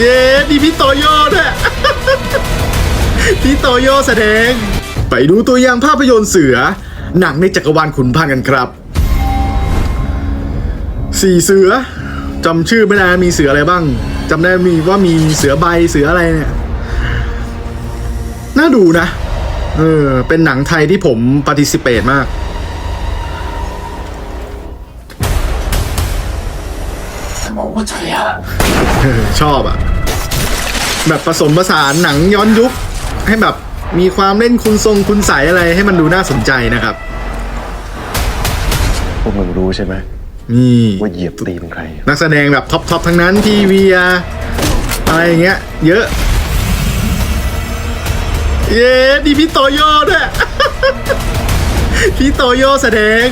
เย้ดีพี่โตโย่ด้วยพี่โตโย่แสดง ไปดูตัวอย่างภาพยนตร์เสือ หนังในจักรวาลขุนพันธ์กันครับสี่เสือจำชื่อไม่ได้มีเสืออะไรบ้างจำได้มีว่ามีเสือใบเสืออะไรเนี่ยน่าดูนะ เออ เป็นหนังไทยที่ผมปฏิสิเปตมากบอกว่าใช่ฮะเออชอบอะ แบบผสมผสานหนังย้อนยุค ให้แบบมีความเล่นคุณทรงคุณใสอะไรให้มันดูน่าสนใจนะครับ พวกมึงรู้ใช่ไหมนี่ว่าเหยียบตีนใคร นักแสดงแบบท็อปทอปทั้งนั้นทีวีอะไรอย่างเงี้ย เยอะ เย้ดีพี่โตโย่ด้วย พี่โตโย่แสดง